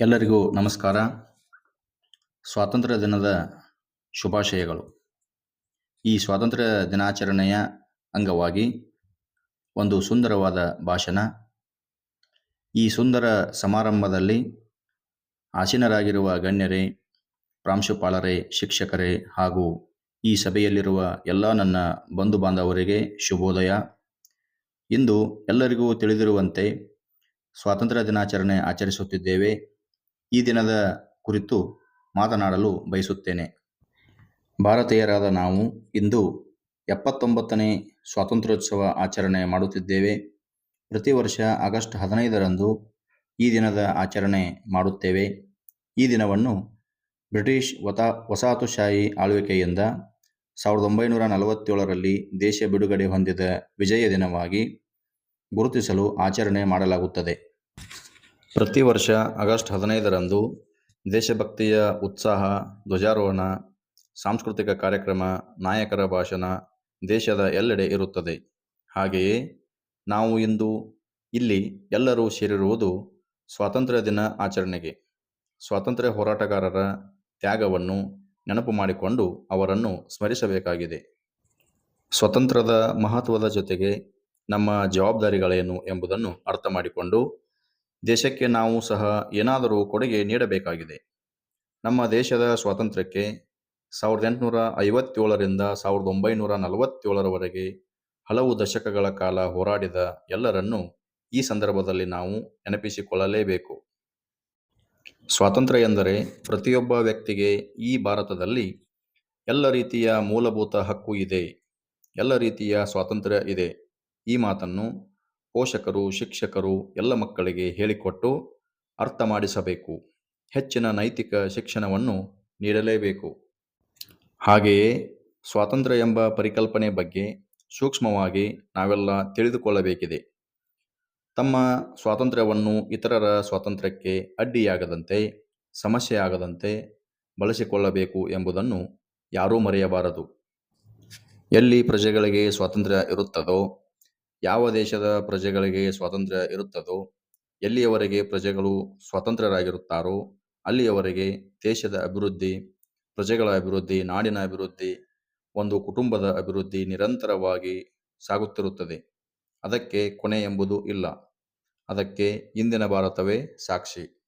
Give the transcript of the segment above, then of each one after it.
ಎಲ್ಲರಿಗೂ ನಮಸ್ಕಾರ. ಸ್ವಾತಂತ್ರ್ಯ ದಿನದ ಶುಭಾಶಯಗಳು. ಈ ಸ್ವಾತಂತ್ರ್ಯ ದಿನಾಚರಣೆಯ ಅಂಗವಾಗಿ ಒಂದು ಸುಂದರವಾದ ಭಾಷಣ. ಈ ಸುಂದರ ಸಮಾರಂಭದಲ್ಲಿ ಆಸೀನರಾಗಿರುವ ಗಣ್ಯರೇ, ಪ್ರಾಂಶುಪಾಲರೇ, ಶಿಕ್ಷಕರೇ ಹಾಗೂ ಈ ಸಭೆಯಲ್ಲಿರುವ ಎಲ್ಲ ನನ್ನ ಬಂಧು ಬಾಂಧವರಿಗೆ ಶುಭೋದಯ. ಇಂದು ಎಲ್ಲರಿಗೂ ತಿಳಿದಿರುವಂತೆ ಸ್ವಾತಂತ್ರ್ಯ ದಿನಾಚರಣೆ ಆಚರಿಸುತ್ತಿದ್ದೇವೆ. ಈ ದಿನದ ಕುರಿತು ಮಾತನಾಡಲು ಬಯಸುತ್ತೇನೆ. ಭಾರತೀಯರಾದ ನಾವು ಇಂದು ಎಪ್ಪತ್ತೊಂಬತ್ತನೇ ಸ್ವಾತಂತ್ರ್ಯೋತ್ಸವ ಆಚರಣೆ ಮಾಡುತ್ತಿದ್ದೇವೆ. ಪ್ರತಿ ವರ್ಷ ಆಗಸ್ಟ್ ಹದಿನೈದರಂದು ಈ ದಿನದ ಆಚರಣೆ ಮಾಡುತ್ತೇವೆ. ಈ ದಿನವನ್ನು ಬ್ರಿಟಿಷ್ ವತಾ ವಸಾಹತುಶಾಹಿ ಆಳ್ವಿಕೆಯಿಂದ ಸಾವಿರದ ಒಂಬೈನೂರ ನಲವತ್ತೇಳರಲ್ಲಿ ದೇಶ ಬಿಡುಗಡೆ ಹೊಂದಿದ ವಿಜಯ ದಿನವಾಗಿ ಗುರುತಿಸಲು ಆಚರಣೆ ಮಾಡಲಾಗುತ್ತದೆ. ಪ್ರತಿ ವರ್ಷ ಆಗಸ್ಟ್ ಹದಿನೈದರಂದು ದೇಶಭಕ್ತಿಯ ಉತ್ಸಾಹ, ಧ್ವಜಾರೋಹಣ, ಸಾಂಸ್ಕೃತಿಕ ಕಾರ್ಯಕ್ರಮ, ನಾಯಕರ ಭಾಷಣ ದೇಶದ ಎಲ್ಲೆಡೆ ಇರುತ್ತದೆ. ಹಾಗೆಯೇ ನಾವು ಇಂದು ಇಲ್ಲಿ ಎಲ್ಲರೂ ಸೇರಿರುವುದು ಸ್ವಾತಂತ್ರ್ಯ ದಿನ ಆಚರಣೆಗೆ. ಸ್ವಾತಂತ್ರ್ಯ ಹೋರಾಟಗಾರರ ತ್ಯಾಗವನ್ನು ನೆನಪು ಮಾಡಿಕೊಂಡು ಅವರನ್ನು ಸ್ಮರಿಸಬೇಕಾಗಿದೆ. ಸ್ವತಂತ್ರದ ಮಹತ್ವದ ಜೊತೆಗೆ ನಮ್ಮ ಜವಾಬ್ದಾರಿಗಳೇನು ಎಂಬುದನ್ನು ಅರ್ಥ ಮಾಡಿಕೊಂಡು ದೇಶಕ್ಕೆ ನಾವು ಸಹ ಏನಾದರೂ ಕೊಡುಗೆ ನೀಡಬೇಕಾಗಿದೆ. ನಮ್ಮ ದೇಶದ ಸ್ವಾತಂತ್ರ್ಯಕ್ಕೆ ಸಾವಿರದ ಎಂಟುನೂರ ಐವತ್ತೇಳರಿಂದ ಸಾವಿರದ ಒಂಬೈನೂರ ನಲವತ್ತೇಳರವರೆಗೆ ಹಲವು ದಶಕಗಳ ಕಾಲ ಹೋರಾಡಿದ ಎಲ್ಲರನ್ನು ಈ ಸಂದರ್ಭದಲ್ಲಿ ನಾವು ನೆನಪಿಸಿಕೊಳ್ಳಲೇಬೇಕು. ಸ್ವಾತಂತ್ರ್ಯ ಎಂದರೆ ಪ್ರತಿಯೊಬ್ಬ ವ್ಯಕ್ತಿಗೆ ಈ ಭಾರತದಲ್ಲಿ ಎಲ್ಲ ರೀತಿಯ ಮೂಲಭೂತ ಹಕ್ಕು ಇದೆ. ಎಲ್ಲ ರೀತಿಯ ಸ್ವಾತಂತ್ರ್ಯ ಇದೆ. ಈ ಮಾತನ್ನು ಪೋಷಕರು, ಶಿಕ್ಷಕರು ಎಲ್ಲ ಮಕ್ಕಳಿಗೆ ಹೇಳಿಕೊಟ್ಟು ಅರ್ಥ ಮಾಡಿಸಬೇಕು. ಹೆಚ್ಚಿನ ನೈತಿಕ ಶಿಕ್ಷಣವನ್ನು ನೀಡಲೇಬೇಕು. ಹಾಗೆಯೇ ಸ್ವಾತಂತ್ರ್ಯ ಎಂಬ ಪರಿಕಲ್ಪನೆ ಬಗ್ಗೆ ಸೂಕ್ಷ್ಮವಾಗಿ ನಾವೆಲ್ಲ ತಿಳಿದುಕೊಳ್ಳಬೇಕಿದೆ. ತಮ್ಮ ಸ್ವಾತಂತ್ರ್ಯವನ್ನು ಇತರರ ಸ್ವಾತಂತ್ರ್ಯಕ್ಕೆ ಅಡ್ಡಿಯಾಗದಂತೆ, ಸಮಸ್ಯೆ ಆಗದಂತೆ ಬಳಸಿಕೊಳ್ಳಬೇಕು ಎಂಬುದನ್ನು ಯಾರೂ ಮರೆಯಬಾರದು. ಎಲ್ಲಿ ಪ್ರಜೆಗಳಿಗೆ ಸ್ವಾತಂತ್ರ್ಯ ಇರುತ್ತದೋ ಯಾವ ದೇಶದ ಪ್ರಜೆಗಳಿಗೆ ಸ್ವಾತಂತ್ರ್ಯ ಇರುತ್ತದೋ, ಎಲ್ಲಿಯವರೆಗೆ ಪ್ರಜೆಗಳು ಸ್ವತಂತ್ರರಾಗಿರುತ್ತಾರೋ ಅಲ್ಲಿಯವರೆಗೆ ದೇಶದ ಅಭಿವೃದ್ಧಿ, ಪ್ರಜೆಗಳ ಅಭಿವೃದ್ಧಿ, ನಾಡಿನ ಅಭಿವೃದ್ಧಿ, ಒಂದು ಕುಟುಂಬದ ಅಭಿವೃದ್ಧಿ ನಿರಂತರವಾಗಿ ಸಾಗುತ್ತಿರುತ್ತದೆ. ಅದಕ್ಕೆ ಕೊನೆ ಎಂಬುದು ಇಲ್ಲ. ಅದಕ್ಕೆ ಇಂದಿನ ಭಾರತವೇ ಸಾಕ್ಷಿ.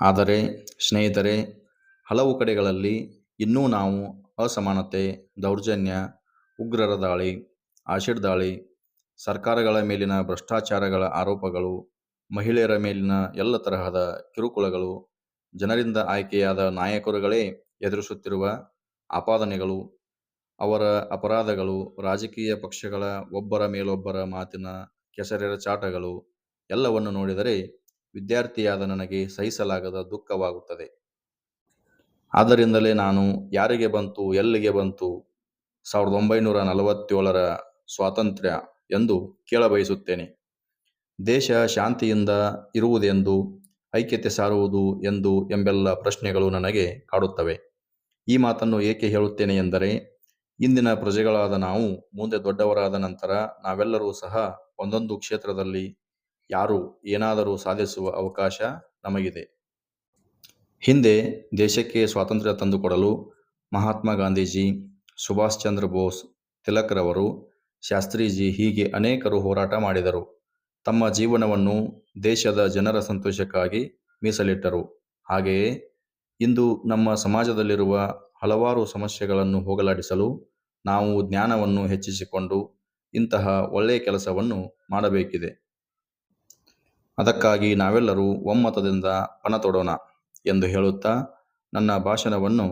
ಆದರೆ, ಸ್ನೇಹಿತರೆ, ಹಲವು ಕಡೆಗಳಲ್ಲಿ ಇನ್ನೂ ನಾವು ಅಸಮಾನತೆ, ದೌರ್ಜನ್ಯ, ಉಗ್ರರ ದಾಳಿ ಆಶಿಡ್ ದಾಳಿ ಸರ್ಕಾರಗಳ ಮೇಲಿನ ಭ್ರಷ್ಟಾಚಾರಗಳ ಆರೋಪಗಳು, ಮಹಿಳೆಯರ ಮೇಲಿನ ಎಲ್ಲ ತರಹದ ಕಿರುಕುಳಗಳು, ಜನರಿಂದ ಆಯ್ಕೆಯಾದ ನಾಯಕರುಗಳೇ ಎದುರಿಸುತ್ತಿರುವ ಆಪಾದನೆಗಳು, ಅವರ ಅಪರಾಧಗಳು, ರಾಜಕೀಯ ಪಕ್ಷಗಳ ಒಬ್ಬರ ಮೇಲೊಬ್ಬರ ಮಾತಿನ ಕೆಸರೆರಚಾಟಗಳು ಎಲ್ಲವನ್ನು ನೋಡಿದರೆ ವಿದ್ಯಾರ್ಥಿಯಾದ ನನಗೆ ಸಹಿಸಲಾಗದ ದುಃಖವಾಗುತ್ತದೆ. ಆದ್ದರಿಂದಲೇ ನಾನು ಯಾರಿಗೆ ಬಂತು, ಎಲ್ಲಿಗೆ ಬಂತು, ಸಾವಿರದ ಒಂಬೈನೂರ ನಲವತ್ತೇಳರ ಸ್ವಾತಂತ್ರ್ಯ ಎಂದು ಕೇಳಬಯಸುತ್ತೇನೆ. ದೇಶ ಶಾಂತಿಯಿಂದ ಇರುವುದೆಂದು, ಐಕ್ಯತೆ ಸಾರುವುದು ಎಂದು ಎಂಬೆಲ್ಲ ಪ್ರಶ್ನೆಗಳು ನನಗೆ ಕಾಡುತ್ತವೆ. ಈ ಮಾತನ್ನು ಏಕೆ ಹೇಳುತ್ತೇನೆ ಎಂದರೆ, ಇಂದಿನ ಪ್ರಜೆಗಳಾದ ನಾವು, ಮುಂದೆ ದೊಡ್ಡವರಾದ ನಂತರ ನಾವೆಲ್ಲರೂ ಸಹ ಒಂದೊಂದು ಕ್ಷೇತ್ರದಲ್ಲಿ ಯಾರು ಏನಾದರೂ ಸಾಧಿಸುವ ಅವಕಾಶ ನಮಗಿದೆ. ಹಿಂದೆ ದೇಶಕ್ಕೆ ಸ್ವಾತಂತ್ರ್ಯ ತಂದುಕೊಡಲು ಮಹಾತ್ಮ ಗಾಂಧೀಜಿ ಸುಭಾಷ್ ಚಂದ್ರ ಬೋಸ್ ತಿಲಕ್ರವರು ಶಾಸ್ತ್ರೀಜಿ ಹೀಗೆ ಅನೇಕರು ಹೋರಾಟ ಮಾಡಿದರು. ತಮ್ಮ ಜೀವನವನ್ನು ದೇಶದ ಜನರ ಸಂತೋಷಕ್ಕಾಗಿ ಮೀಸಲಿಟ್ಟರು. ಹಾಗೆಯೇ ಇಂದು ನಮ್ಮ ಸಮಾಜದಲ್ಲಿರುವ ಹಲವಾರು ಸಮಸ್ಯೆಗಳನ್ನು ಹೋಗಲಾಡಿಸಲು ನಾವು ಜ್ಞಾನವನ್ನು ಹೆಚ್ಚಿಸಿಕೊಂಡು ಇಂತಹ ಒಳ್ಳೆಯ ಕೆಲಸವನ್ನು ಮಾಡಬೇಕಿದೆ. ಅದಕ್ಕಾಗಿ ನಾವೆಲ್ಲರೂ ಒಮ್ಮತದಿಂದ ಪಣ ತೊಡೋಣ ಎಂದು ಹೇಳುತ್ತಾ ನನ್ನ ಭಾಷಣವನ್ನು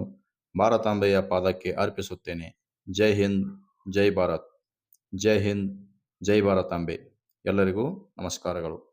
ಭಾರತಾಂಬೆಯ ಪಾದಕ್ಕೆ ಅರ್ಪಿಸುತ್ತೇನೆ. ಜೈ ಹಿಂದ್, ಜೈ ಭಾರತ್. ಜೈ ಹಿಂದ್ ಜೈ ಭಾರತಾಂಬೆ ಎಲ್ಲರಿಗೂ ನಮಸ್ಕಾರಗಳು.